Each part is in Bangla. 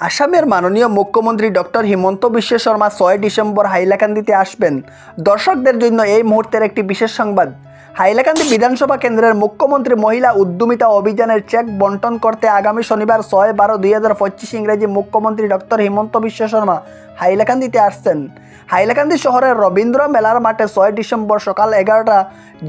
আসামের মাননীয় মুখ্যমন্ত্রী ডক্টর হিমন্ত বিশ্ব শর্মা ছয় ডিসেম্বর হাইলাকান্দিতে আসবেন। দর্শকদের জন্য এই মুহূর্তের একটি বিশেষ সংবাদ। হাইলাকান্দি বিধানসভা কেন্দ্রের মুখ্যমন্ত্রী মহিলা উদ্যমিতা অভিযানের চেক বন্টন করতে আগামী শনিবার ছয় বারো দুই হাজার পঁচিশ ইংরেজি মুখ্যমন্ত্রী ডক্টর হিমন্ত বিশ্ব শর্মা হাইলাকান্দিতে আসছেন। হাইলাকান্দি শহরের রবীন্দ্র মেলার মাঠে ছয় ডিসেম্বর সকাল এগারোটা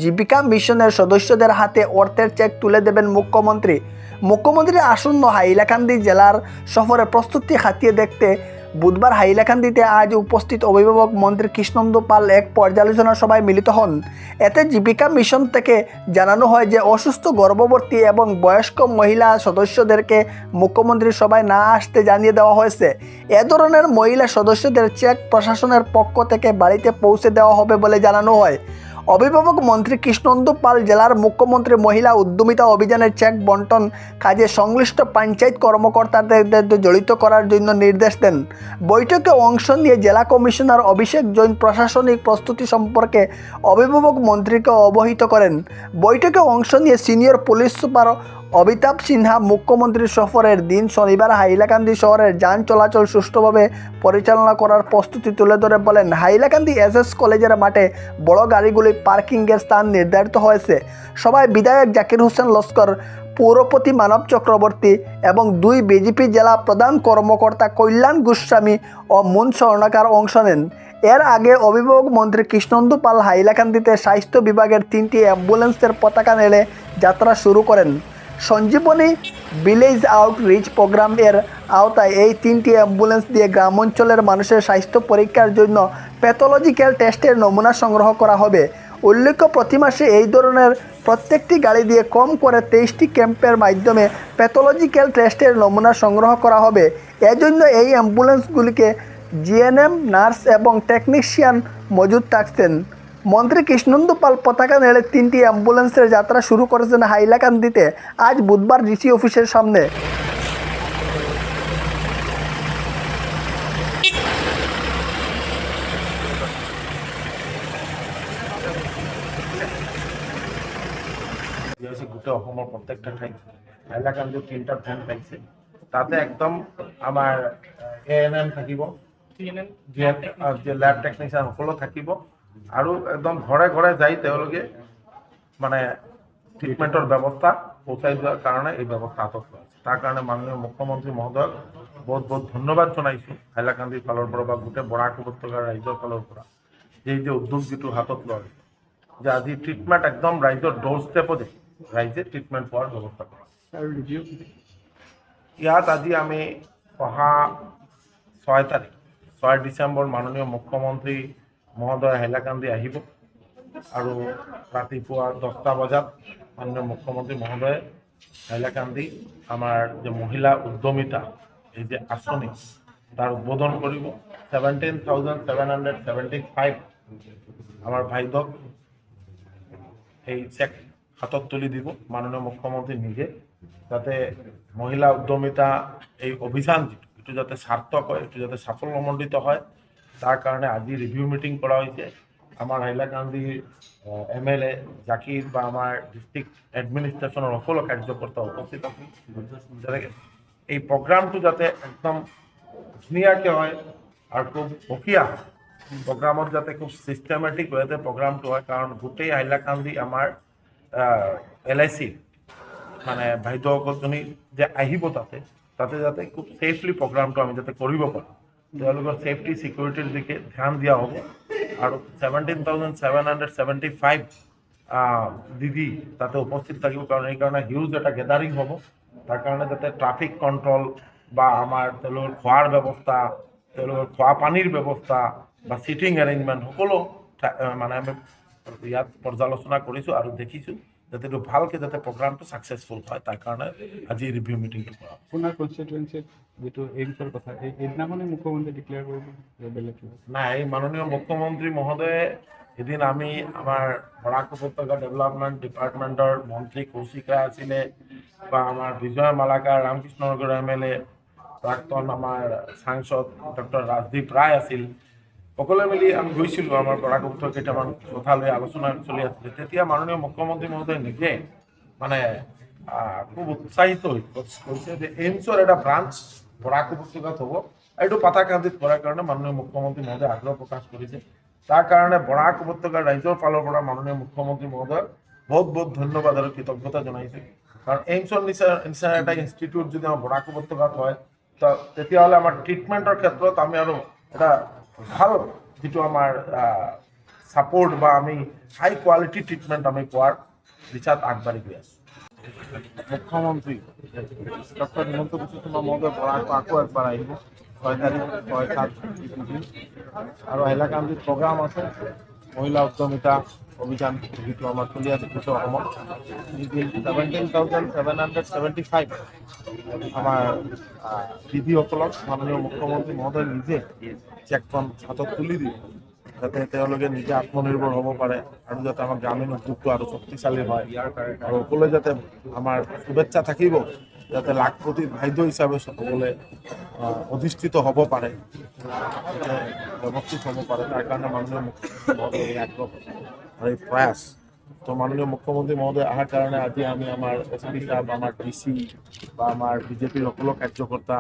জীবিকা মিশনের সদস্যদের হাতে অর্থের চেক তুলে দেবেন মুখ্যমন্ত্রী। মুখ্যমন্ত্রীর আসন্ন হাইলাকান্দি জেলার সফরে প্রস্তুতি খাতিয়ে দেখতে বুধবার হাইলাকান্দিতে আজ উপস্থিত অভিভাবক মন্ত্রী কৃষ্ণন্দ পাল এক পর্যালোচনা সভায় মিলিত হন। এতে জীবিকা মিশন থেকে জানানো হয় যে অসুস্থ, গর্ভবতী এবং বয়স্ক মহিলা সদস্যদেরকে মুখ্যমন্ত্রীর সভায় না আসতে জানিয়ে দেওয়া হয়েছে। এ ধরনের মহিলা সদস্যদের চেক প্রশাসনের পক্ষ থেকে বাড়িতে পৌঁছে দেওয়া হবে বলে জানানো হয়। অভিভাবক মন্ত্রী কৃষ্ণন্দু পাল জেলার মুখ্যমন্ত্রী মহিলা উদ্যমিতা অভিযানের চেক বন্টন কাজে সংশ্লিষ্ট পঞ্চায়েত কর্মকর্তাদের জড়িত করার জন্য নির্দেশ দেন। বৈঠকে অংশ নিয়ে জেলা কমিশনার অভিষেক জৈন প্রশাসনিক প্রস্তুতি সম্পর্কে অভিভাবক মন্ত্রীকে অবহিত করেন। বৈঠকে অংশ নিয়ে senior police super Amitabh Sinha মুখ্যমন্ত্রীর সফরের দিন শনিবার হাইলাকান্দি শহরের যান চলাচল সুষ্ঠুভাবে পরিচালনা করার প্রস্তুতি তুলে ধরে বলেন, হাইলাকান্দি এস এস কলেজের মাঠে বড় গাড়িগুলি পার্কিংয়ের স্থান নির্ধারিত হয়েছে। সবাই বিধায়ক জাকির হোসেন লস্কর পৌরপতি মানব চক্রবর্তী এবং দুই বিজেপি জেলা প্রধান কর্মকর্তা কল্যাণ গোস্বামী ও মুন স্বর্ণকার অংশ নেন। এর আগে অভিভাবক মন্ত্রী কৃষ্ণন্দু পাল হাইলাকান্দিতে স্বাস্থ্য বিভাগের তিনটি অ্যাম্বুলেন্সের পতাকা নেড়ে যাত্রা শুরু করেন। সঞ্জীবনী ভিলেজ আউটরিচ প্রোগ্রাম এর আওতায় এই তিনটি অ্যাম্বুলেন্স দিয়ে গ্রামাঞ্চলের মানুষের স্বাস্থ্য পরীক্ষার জন্য প্যাথোলজিক্যাল টেস্টের নমুনা সংগ্রহ করা হবে। উল্লেখ্য, প্রতি মাসে এই ধরনের প্রত্যেকটি গাড়ি দিয়ে কম করে তেইশটি ক্যাম্পের মাধ্যমে প্যাথোলজিক্যাল টেস্টের নমুনা সংগ্রহ করা হবে। এজন্য এই অ্যাম্বুলেন্সগুলিকে জিএনএম নার্স এবং টেকনিশিয়ান মজুদ থাকছেন। মন্ত্রী কৃষ্ণন্দু পাল পতাকা নেড়ে তিনটি অ্যাম্বুলেন্সের যাত্রা শুরু করেছেন হাইলাকান্দিতে। আজ বুধবার ডিসি অফিসের সামনে। গোটেই অসমৰ প্ৰত্যেকটা ঠাইত। হাইলাকান্দিত তিনিটা ভেন পাইছে। তাতে একদম আমাৰ এ এন এম লেব থাকিব। আৰু একদম ঘৰে ঘৰে যাই তেওঁলোকে মানে ট্ৰিটমেণ্টৰ ব্যৱস্থা পহুচাই দিয়াৰ কাৰণে এই ব্যৱস্থা হাতত লোৱা হৈছে। তাৰ কাৰণে মাননীয় মুখ্যমন্ত্ৰী মহোদয়ক বহুত বহুত ধন্যবাদ জনাইছোঁ হাইলাকান্দিৰ ফালৰ পৰা বা গোটেই বৰাক উপত্যকাৰ ৰাইজৰ ফালৰ পৰা যে এই যে উদ্যোগ যিটো হাতত লোৱা হৈছে যে আজি ট্ৰিটমেণ্ট একদম ৰাইজৰ ড'ৰ ষ্টেপতে ৰাইজে ট্ৰিটমেণ্ট পোৱাৰ ব্যৱস্থা কৰা ইয়াত আজি আমি অহা ছয় তাৰিখ ছয় ডিচেম্বৰ মাননীয় মুখ্যমন্ত্ৰী মহোদয় হাইলাকান্দি আহিব। আৰু ৰাতিপুৱা দহটা বজাত মাননীয় মুখ্যমন্ত্ৰী মহোদয়ে হাইলাকান্দি আমাৰ যে মহিলা উদ্যমিতা, এই যে আঁচনি, তাৰ উদ্বোধন কৰিব। Seventeen thousand seven hundred seventy five আমাৰ ভাইদক এই চেক হাতত তুলি দিব, মাননীয় মুখ্যমন্ত্ৰী নিজে, যাতে মহিলা উদ্যমিতা এই অভিযান এইটো যাতে সাৰ্থক হয়, এইটো যাতে সাফল্যমণ্ডিত হয় তাৰ কাৰণে আজি ৰিভিউ মিটিং কৰা হৈছে আমাৰ হাইলাকান্দিৰ এম এল এ জাকিৰ বা আমাৰ ডিষ্ট্ৰিক্ট এডমিনিষ্ট্ৰেশ্যনৰ সকলো কাৰ্যকৰ্তা উপস্থিত আছে। যেনেকৈ এই প্ৰগ্ৰামটো যাতে একদম ধুনীয়াকৈ হয় আৰু খুব হয়। প্ৰগ্ৰামত যাতে খুব ছিষ্টেমেটিক ৱেতে প্ৰগ্ৰামটো হয়, কাৰণ গোটেই হাইলাকান্দি আমাৰ এল আই চি মানে বাইদেউসকলজনী যে আহিব তাতে তাতে যাতে খুব ছেফলি প্ৰগ্ৰামটো আমি যাতে কৰিব পাৰোঁ। তেওঁলোকৰ ছেফটি ছিকিউৰিটিৰ দিশে ধ্যান দিয়া হ'ব আৰু seventeen thousand seven hundred seventy five দিদি তাতে উপস্থিত থাকিব কাৰণ এইকাৰণে হিউজ এটা গেডাৰিং হ'ব। তাৰ কাৰণে যাতে ট্ৰাফিক কণ্ট্ৰল বা আমাৰ তেওঁলোকৰ খোৱাৰ ব্যৱস্থা তেওঁলোকৰ খোৱা পানীৰ ব্যৱস্থা বা ছিটিং এৰেঞ্জমেণ্ট সকলো মানে আমি ইয়াত পৰ্যালোচনা কৰিছোঁ আৰু দেখিছোঁ। যাতে এইটো ভালকৈ যাতে প্ৰগ্ৰামটো ছাকচেছফুল হয় তাৰ কাৰণে আজি ৰিভিউ মিটিংটো কৰা। আপোনাৰ কনষ্টিটুৱেঞ্চিত যিটো এইমছৰ কথা সেইদিনাখনে মুখ্যমন্ত্ৰী ডিক্লেয়াৰ কৰিব যে বেলেগ নাই মাননীয় মুখ্যমন্ত্ৰী মহোদয়ে এদিন আমি আমাৰ বৰাক উপত্যকা ডেভেলপমেণ্ট ডিপাৰ্টমেণ্টৰ মন্ত্ৰী কৌশিক আছিলে বা আমাৰ Bijoy Malakar Ramkrishnanagar M L A প্ৰাক্তন আমাৰ সাংসদ ডক্টৰ ৰাজদীপ ৰায় আছিল সকলোৱে মিলি আমি গৈছিলোঁ, আমাৰ বৰাক উপত্যকা কেইটামান কথা লৈ আলোচনা চলি আছিলে। তেতিয়া মাননীয় মুখ্যমন্ত্ৰী মহোদয় নিজে মানে খুব উৎসাহিত হৈ কৈছে যে এইমছৰ এটা ব্ৰাঞ্চ বৰাক উপত্যকাত হ'ব। এইটো পাতাকান্দিত কৰাৰ কাৰণে মাননীয় মুখ্যমন্ত্ৰী মহোদয়ে আগ্ৰহ প্ৰকাশ কৰিছে। তাৰ কাৰণে বৰাক উপত্যকাৰ ৰাইজৰ ফালৰ পৰা মাননীয় মুখ্যমন্ত্ৰী মহোদয় বহুত বহুত ধন্যবাদ আৰু কৃতজ্ঞতা জনাইছোঁ। কাৰণ এইমছৰ নিচিনা নিচিনা এটা ইনষ্টিটিউট যদি আমাৰ বৰাক উপত্যকাত হয় তেতিয়াহ'লে আমাৰ ট্ৰিটমেণ্টৰ ক্ষেত্ৰত আমি আৰু এটা ভালো যিটো আমাৰ ছাপৰ্ট বা আমি হাই কোৱালিটি ট্ৰিটমেণ্ট আমি পোৱাৰ দিশাত আগবাঢ়ি গৈ আছোঁ। মুখ্যমন্ত্ৰী, ডক্টৰ হিমন্ত বিশ্ব শৰ্মা মহোদয় বৰাক আকৌ একবাৰ আহিব। ছয় তাৰিখ, ছয় সাত, আৰু হাইলাকান্দিত প্ৰগ্ৰাম আছে, মহিলা উদ্যমিতা অভিযান যিটো আমাৰ চলি আছে seventeen thousand seven hundred seventy five আমাৰ আহ, দিদিসকলক মাননীয় মুখ্যমন্ত্ৰী মহোদয় নিজে চেকখন হাতত তুলি দিয়ে যাতে তেওঁলোকে নিজে আত্মনিৰ্ভৰ হ'ব পাৰে আৰু যাতে আমাৰ গ্ৰামীণ উদ্যোগটো আৰু শক্তিশালী হয়। আৰু সকলোৱে যাতে আমাৰ শুভেচ্ছা থাকিব যাতে লাখপতি ভাইদ হিচাপে সকলোৱে অধিষ্ঠিত হ'ব পাৰে যাতে ব্যৱস্থিত হ'ব পাৰে। তাৰ কাৰণে মুখ্যমন্ত্ৰী মহোদয় আগ্ৰহ আৰু এই প্ৰয়াস তো মাননীয় মুখ্যমন্ত্ৰী মহোদয় অহাৰ কাৰণে আজি আমি আমাৰ এছ পি সাহেব আমাৰ ডি চি বা আমাৰ বিজেপিৰ সকলো কাৰ্যকৰ্তা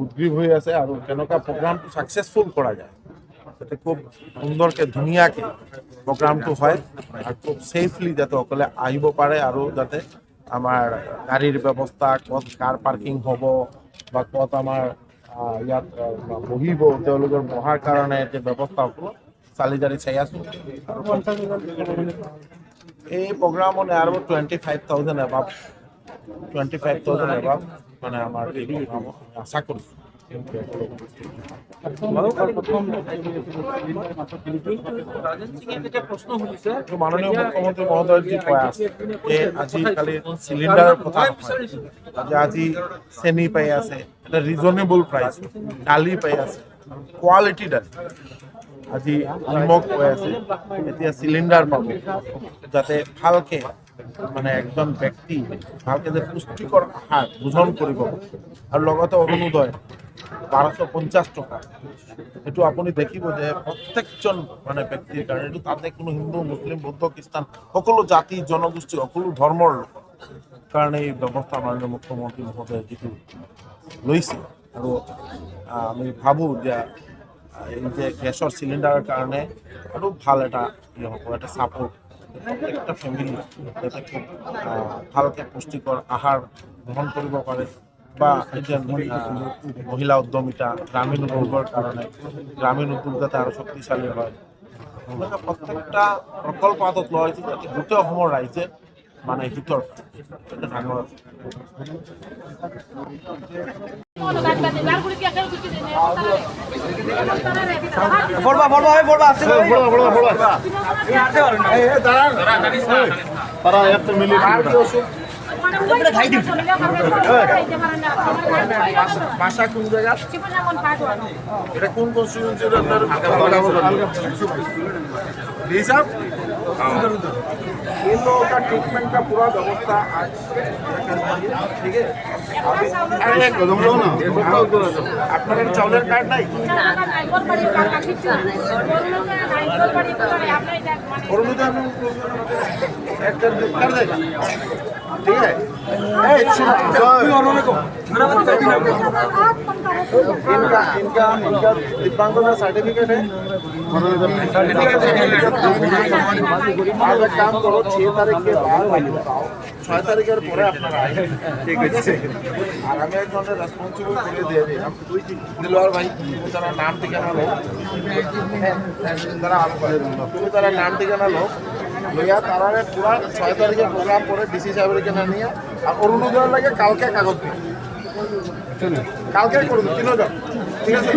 উদ্গ্ৰীৱ হৈ আছে আৰু তেনেকুৱা প্ৰগ্ৰামটো ছাকচেছফুল কৰা যায়। যাতে খুব সুন্দৰকৈ ধুনীয়াকৈ প্ৰগ্ৰামটো হয় আৰু খুব ছেফলি যাতে সকলে আহিব পাৰে আৰু যাতে আমাৰ গাড়ীৰ ব্যৱস্থা, ক'ত কাৰ পাৰ্কিং হ'ব বা ক'ত আমাৰ ইয়াত বহিব, তেওঁলোকৰ বহাৰ কাৰণে যে ব্যৱস্থা সকলো আছোঁ। আৰু এই প্ৰগ্ৰামত আৰু twenty five thousand above twenty five thousand above মানে প্ৰগ্ৰামত আশা তো মাননীয় যে আজিকালি চিলিণ্ডাৰৰ আজি চেনি পাই আছে এটা ৰিজনেবল প্ৰাইচ দালি পাই আছে কোৱালিটি দালি আজি নিমখ পাই আছে, এতিয়া চিলিণ্ডাৰ পাব। যাতে ভালকে মানে একজন ব্যক্তি ভালকে যে পুষ্টিকৰ আহাৰ গ্ৰহণ কৰিব। আৰু লগতে অৰুণোদয় বাৰশ পঞ্চাছ টকা। সেইটো আপুনি দেখিব যে প্ৰত্যেকজন মানে ব্যক্তিৰ কাৰণে, এইটো তাতে কোনো হিন্দু, মুছলিম, বৌদ্ধ, খ্ৰীষ্টান, সকলো জাতি, জনগোষ্ঠী, সকলো ধৰ্মৰ কাৰণে এই ব্যৱস্থা মাননীয় মুখ্যমন্ত্ৰী মহোদয়ে যিটো লৈছে। আৰু আমি ভাবোঁ যে এই যে গেছৰ চিলিণ্ডাৰৰ কাৰণে আৰু ভালো এটা ইয়ে হ'ব এটা ছাপোৰ্ট প্ৰত্যেকটা ফেমিলি যাতে খুব ভালকৈ পুষ্টিকৰ আহাৰ গ্ৰহণ কৰিব পাৰে। বা এতিয়া মহিলা উদ্যমিতা গ্ৰামীণ উদ্যোগৰ কাৰণে গ্ৰামীণ উদ্যোগ যাতে আৰু শক্তিশালী হয়। এনেকুৱা প্ৰত্যেকটা প্ৰকল্প হাতত লোৱা হৈছে যাতে গোটেই অসমৰ ৰাইজে মানে হিতৰ ডাঙৰ ফোরবা ফোরবা হয় ফোরবা আসছে ভাষা কোন জায়গা এটা কোন কনস্টিটিউন্সির আপনার হিসাব ये तो का ट्रीटमेंट का पूरा व्यवस्था आज ठीक है अरे कदम लो ना আপনার চাউলের কার্ড নাই করুন তো একটা কার্ড দেয় ঠিক है इनका इनका इनका दिव्यांगों का सर्टिफिकेट है आप एक काम करो छह तारीख के बाद आओ ছয় তারিখের পরে আপনারা আসেন ঠিক আছে আর আমি একজনের রেসপন্সিবল করে দিয়ে দিলাম দিলওয়ার ভাই তুমি তারা নাম ঠিকানা লো তারা আলো করে তুমি তারা নাম ঠিকানা লো লইয়া তারা পুরা ছয় তারিখে প্রোগ্রাম করে ডিসি সাহেবের কেনা নিয়ে আর অরুণোদয়ের লাগে কালকে কাগজ দিন কালকে করুন তিনজন। ঠিক আছে?